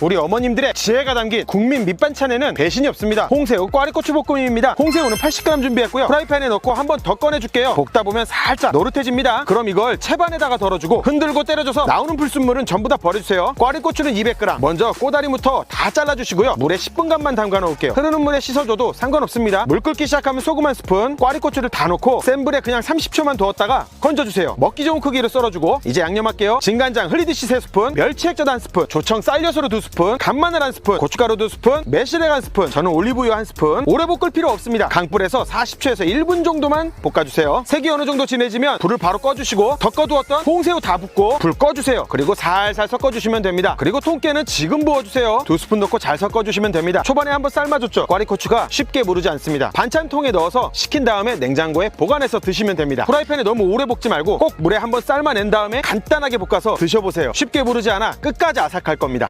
우리 어머님들의 지혜가 담긴 국민 밑반찬에는 배신이 없습니다. 홍새우 꽈리고추 볶음입니다. 홍새우는 80g 준비했고요. 프라이팬에 넣고 한 번 더 꺼내줄게요. 볶다 보면 살짝 노릇해집니다. 그럼 이걸 채반에다가 덜어주고 흔들고 때려줘서 나오는 불순물은 전부 다 버려주세요. 꽈리고추는 200g. 먼저 꼬다리부터 다 잘라주시고요. 물에 10분간만 담가 놓을게요. 흐르는 물에 씻어줘도 상관없습니다. 물 끓기 시작하면 소금 한 스푼, 꽈리고추를 다 넣고 센 불에 그냥 30초만 두었다가 건져주세요. 먹기 좋은 크기로 썰어주고 이제 양념할게요. 진간장 흘리듯이 3스푼, 멸치액젓 한 스푼, 조청 쌀 엿으로 2스푼, 간마늘 한 스푼, 고춧가루 2스푼, 매실액 한 스푼, 저는 올리브유 한 스푼. 오래 볶을 필요 없습니다. 강불에서 40초에서 1분 정도만 볶아주세요. 색이 어느 정도 진해지면 불을 바로 꺼주시고 더 꺼두었던 홍새우 다 붓고 불 꺼주세요. 그리고 살살 섞어주시면 됩니다. 그리고 통깨는 지금 부어주세요. 두 스푼 넣고 잘 섞어주시면 됩니다. 초반에 한번 삶아줬죠. 꽈리고추가 쉽게 무르지 않습니다. 반찬통에 넣어서 식힌 다음에 냉장고에 보관해서 드시면 됩니다. 프라이팬에 너무 오래 볶지 말고 꼭 물에 한번 삶아낸 다음에 간단하게 볶아서 드셔보세요. 쉽게 무르지 않아 끝까지 아삭할 겁니다.